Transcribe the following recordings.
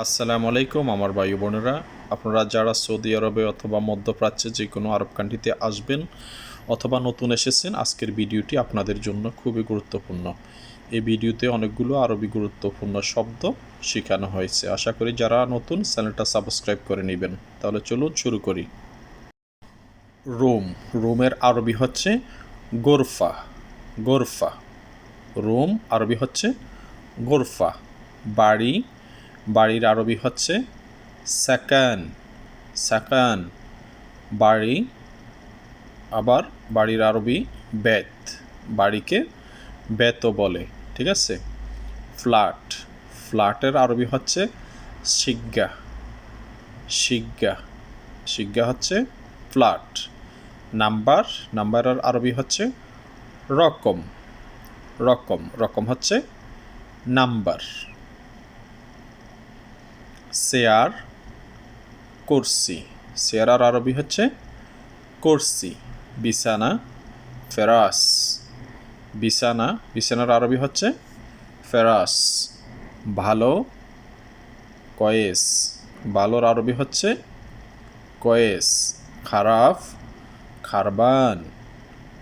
আসসালামু আলাইকুম আমার ভাই বোনেরা। আপনারা যারা সৌদি আরবে অথবা মধ্যপ্রাচ্যে যে কোনো আরব কান্ট্রিতে আসবেন অথবা নতুন এসেছেন, আজকের ভিডিওটি আপনাদের জন্য খুবই গুরুত্বপূর্ণ। এই ভিডিওতে অনেকগুলো আরবি গুরুত্বপূর্ণ শব্দ শেখানো হয়েছে। আশা করি যারা নতুন চ্যানেলটা সাবস্ক্রাইব করে নেবেন, তাহলে চলুন শুরু করি। রোম, রোমের আরবি হচ্ছে গোরফা গোরফা। রোম আরবি হচ্ছে গোরফা, বাড়ি বাড়ির আরবি হচ্ছে সাকান সাকান। বাড়ি, আবার বাড়ির আরবি বেত, বাড়িকে বেতও বলে, ঠিক আছে? ফ্ল্যাট, ফ্ল্যাটের আরবি হচ্ছে শিজ্ঞা শিজ্ঞা শিজ্ঞা হচ্ছে ফ্ল্যাট। নাম্বার নাম্বারের আরবি হচ্ছে রকম রকম রকম হচ্ছে নাম্বার। চেয়ার কুরসি। চেয়ার আর আরবি হচ্ছে কুরসি। বিছানা, ফেরাস। বিছানা, বিছানার আরবি হচ্ছে ফেরাস। ভালো, কয়েস। ভালোর আরবি হচ্ছে কয়েস। খারাপ, খারবান।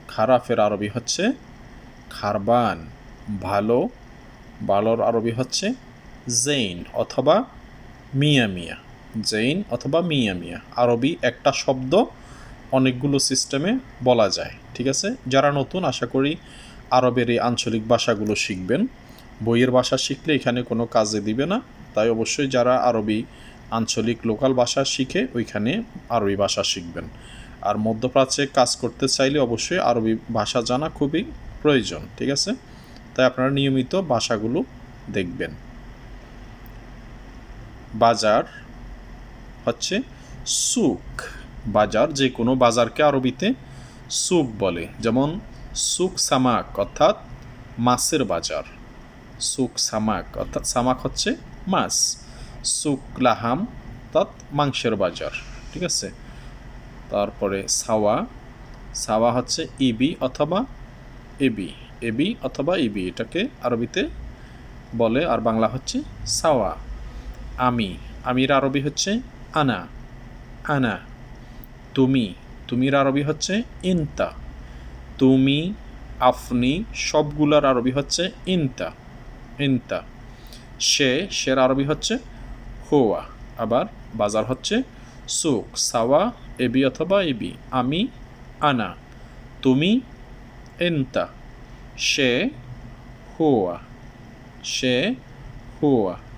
খারাপের আরবি হচ্ছে খারবান। ভালো, ভালোর আরবি হচ্ছে জেইন অথবা মিয়া মিয়া, জেইন অথবা মিয়া মিয়া। আরবি একটা শব্দ অনেকগুলো সিস্টেমে বলা যায়, ঠিক আছে? যারা নতুন, আশা করি আরবের এই আঞ্চলিক ভাষাগুলো শিখবেন। বইয়ের ভাষা শিখলে এখানে কোনো কাজে দিবে না। তাই অবশ্যই যারা আরবি আঞ্চলিক লোকাল ভাষা শিখে, ওইখানে আরবি ভাষা শিখবেন। আর মধ্যপ্রাচ্যে কাজ করতে চাইলে অবশ্যই আরবি ভাষা জানা খুবই প্রয়োজন, ঠিক আছে? তাই আপনারা নিয়মিত ভাষাগুলো দেখবেন। বাজার হচ্ছে সুক বাজার যে কোনো বাজারকে আরবিতে সুক বলে। যেমন সুক সামাক অর্থাৎ মাছের বাজার। সুক সামাক অর্থাৎ সামাক হচ্ছে মাছ। সুক লাহাম অর্থাৎ মাংসের বাজার, ঠিক আছে? তারপরে সাওয়া। সাওয়া হচ্ছে ইবি অথবা এবি। এবি অথবা ইবি এটাকে আরবিতে বলে আর বাংলা হচ্ছে সাওয়া। আমি। আমির আরবি হচ্ছে আনা। আনা। তুমি। তুমির আরবি হচ্ছে ইনতা। তুমি আপনি সবগুলার আরবি হচ্ছে ইনতা। ইনতা। সে, সের আরবি হচ্ছে হোয়া। আবার বাজার হচ্ছে সুক, সাওয়া, এবি অথবা এবি। আমি, আনা। তুমি, ইনতা। সে, হোয়া। সে, হোয়া।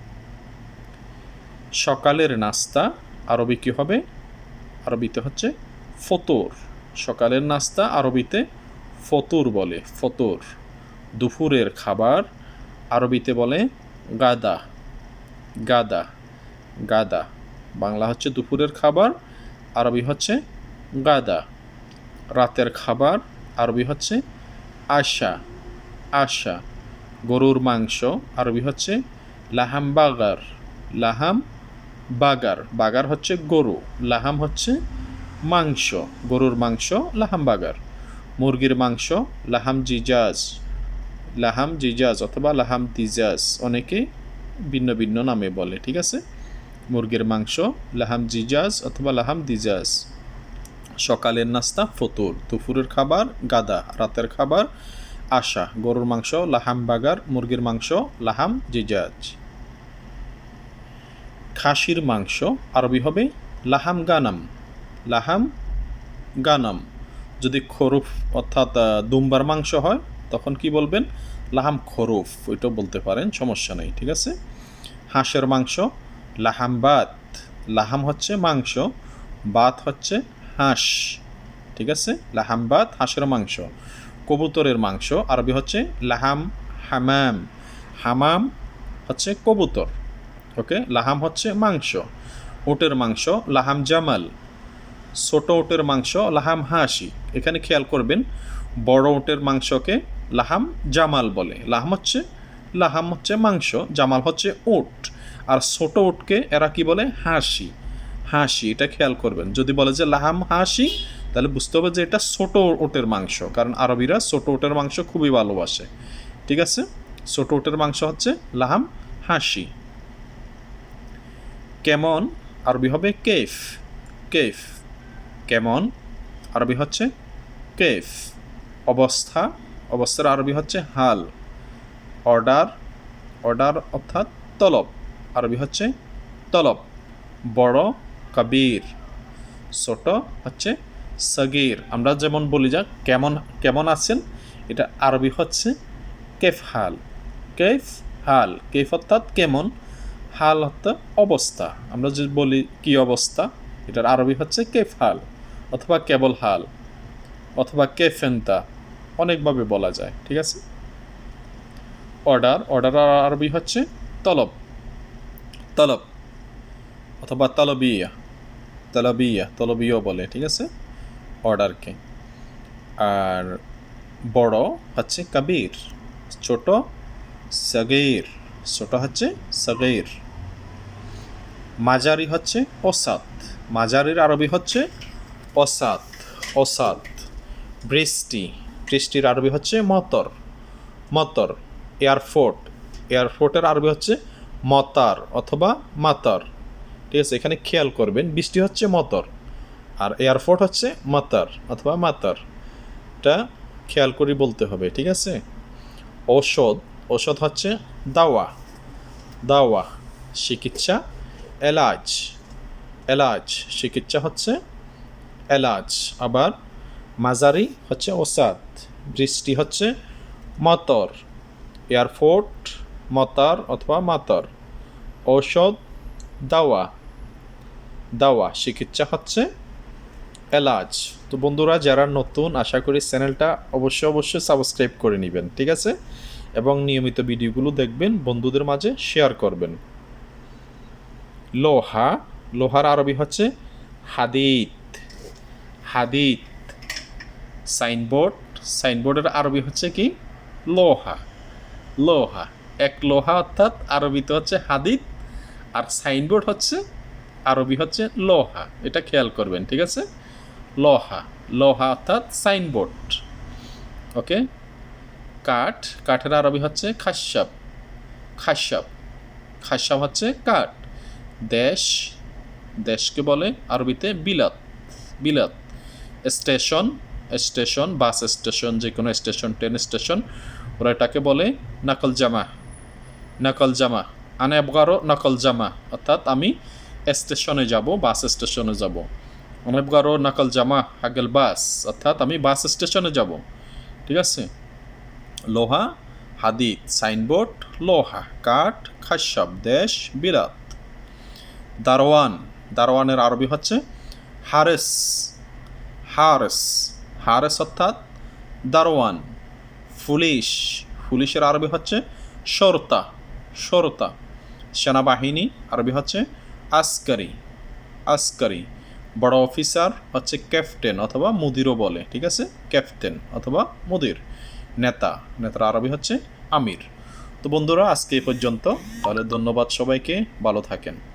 সকালের নাস্তা, আরবি কী হবে? আরবিতে হচ্ছে ফতর। সকালের নাস্তা আরবিতে ফতুর বলে, ফতর। দুপুরের খাবার আরবিতে বলে গাদা গাদা গাদা। বাংলা হচ্ছে দুপুরের খাবার, আরবি হচ্ছে গাদা। রাতের খাবার আরবি হচ্ছে আশা আশা। গরুর মাংস আরবি হচ্ছে লাহাম বাগার, লাহাম বাগার। বাগার হচ্ছে গরু, লাহাম হচ্ছে মাংস। গরুর মাংস, লাহাম বাগার। মুরগির মাংস, লাহাম জিজাজ। লাহাম জিজাজ অথবা লাহাম দিজাজ অনেকে ভিন্ন ভিন্ন নামে বলে, ঠিক আছে? মুরগির মাংস, লাহাম জিজাজ অথবা লাহাম দিজাজ। সকালের নাস্তা, ফতুর। দুপুরের খাবার, গাদা। রাতের খাবার, আশা। গরুর মাংস, লাহাম বাগার। মুরগির মাংস, লাহাম জিজাজ। খাসির মাংস, আরবি হবে লাহাম গানাম। লাহাম গানাম। যদি খরুফ অর্থাৎ দুম্বার মাংস হয়, তখন কি বলবেন? লাহাম খরুফ, ওইটাও বলতে পারেন, সমস্যা নেই, ঠিক আছে? হাঁসের মাংস, লাহাম বাত। লাহাম হচ্ছে মাংস, বাত হচ্ছে হাঁস, ঠিক আছে? লাহাম বাত, হাঁসের মাংস। কবুতরের মাংস, আরবি হচ্ছে লাহাম হামাম। হামাম হচ্ছে কবুতর। ওকে লাহাম হচ্ছে মাংস। ওটের মাংস, লাহাম জামাল। ছোট ওটের মাংস, লাহাম হাসি। এখানে খেয়াল করবেন, বড় ওটের মাংসকে লাহাম জামাল বলে। লাহাম হচ্ছে লাহাম হচ্ছে মাংস, জামাল হচ্ছে ওট। আর ছোট ওটকে এরা কি বলে? হাসি। হাসি, এটা খেয়াল করবেন। যদি বলে যে লাহাম হাসি, তাহলে বুঝতে হবে যে এটা ছোট ওটের মাংস। কারণ আরবিরা ছোট ওটের মাংস খুবই ভালোবাসে। ঠিক আছে? ছোট ওটের মাংস হচ্ছে লাহাম হাসি। কেমন? আরবি হবে কেফ। কেফ। কেমন? আরবি হচ্ছে কেফ। অবস্থা। অবস্থার আরবি হচ্ছে হাল। অর্ডার। অর্ডার অর্থাৎ তলব। আরবি হচ্ছে তলব। বড়, কবির। ছোট হচ্ছে সগির। আমরা যেমন বলি যা, কেমন কেমন আছেন? এটা আরবি হচ্ছে কেফ হাল। কেফ হাল। কেফ অর্থাৎ কেমন? হাল অর্থাৎ অবস্থা। আমরা যে বলি কি অবস্থা, এটার আরবি হচ্ছে কেফ হাল অথবা কেবল হাল অথবা কেফেন্তা, অনেকভাবে বলা যায়, ঠিক আছে? অর্ডার অর্ডার আরবি হচ্ছে তলব। তলব অথবা তলবিয়া তলবিয়া তলবিও বলে, ঠিক আছে? অর্ডারকে। আর বড় হচ্ছে কবির, ছোট সগির, ছোট হচ্ছে সগির। মাঝারি হচ্ছে ওসাত মাঝারির আরবি হচ্ছে অসাত অসাত। বৃষ্টি, বৃষ্টির আরবি হচ্ছে মতর মতর। এয়ারফোর্ট, এয়ারফোর্টের আরবি হচ্ছে মতার অথবা মাতার। ঠিক আছে, এখানে খেয়াল করবেন, বৃষ্টি হচ্ছে মতর আর এয়ারফোর্ট হচ্ছে মাতার অথবা মাতার। এটা খেয়াল করে বলতে হবে, ঠিক আছে? ঔষধ ঔষধ হচ্ছে দাওয়া দাওয়া, চিকিৎসা এলাজ। এলাজ চিকিৎসা হচ্ছে এলাজ। আবার মাজারি হচ্ছে ওসাদ। বৃষ্টি হচ্ছে মতর। এয়ারফোর্ট মতার অথবা মাতর। ঔষধ, দাওয়া। দাওয়া চিকিৎসা হচ্ছে এলাজ। তো বন্ধুরা, যারা নতুন, আশা করি চ্যানেলটা অবশ্যই অবশ্যই সাবস্ক্রাইব করে নেবেন, ঠিক আছে? এবং নিয়মিত ভিডিওগুলো দেখবেন, বন্ধুদের মাঝে শেয়ার করবেন। লোহা, লোহার আরবি হচ্ছে হাদিত হাদিত সাইনবোর্ড, সাইনবোর্ডের আরবি হচ্ছে কি? লোহা লোহা। এক লোহা অর্থাৎ আরবিতে হচ্ছে হাদিত আর সাইনবোর্ড হচ্ছে, আরবি হচ্ছে লোহা। এটা খেয়াল করবেন, ঠিক আছে? লোহা লোহা অর্থাৎ সাইনবোর্ড। ওকে? কাঠ, কাঠের আরবি হচ্ছে খাসাব খাসাব খাসাব হচ্ছে কাঠ। দেশ, দেশকে বলে আরবিতে বিলাত বিলাত। স্টেশন স্টেশন, বাস স্টেশন যে কোনো স্টেশন, ট্রেন স্টেশন, ওরা এটাকে বলে নকল জামা নকল জামা। আনে আবগারও নকল জামা। অর্থাৎ আমি স্টেশনে যাব, বাস স্টেশনে যাব। অনেবগারও নকল জামা, হাগেল বাস। অর্থাৎ আমি বাস স্টেশনে যাব। ঠিক আছে? লোহা, হাদিদ, সাইনবোর্ড, লোহা, কাঠ, খাসাব, দেশ, বিলাত। দারোয়ান, দারোয়ানের আরবি হচ্ছে হারেস হারেস হারেস অর্থাৎ দারোয়ান পুলিশ পুলিশের আরবি হচ্ছে সরতা সরতা। সেনাবাহিনী, আরবি হচ্ছে আসকারি আসকারি। বড় অফিসার হচ্ছে ক্যাপ্টেন অথবা মুদিরও বলে, ঠিক আছে? ক্যাপ্টেন অথবা মুদির, নেতা, নেতার আরবি হচ্ছে আমির। তো বন্ধুরা, আজকে এই পর্যন্ত। তাহলে ধন্যবাদ সবাইকে, ভালো থাকেন।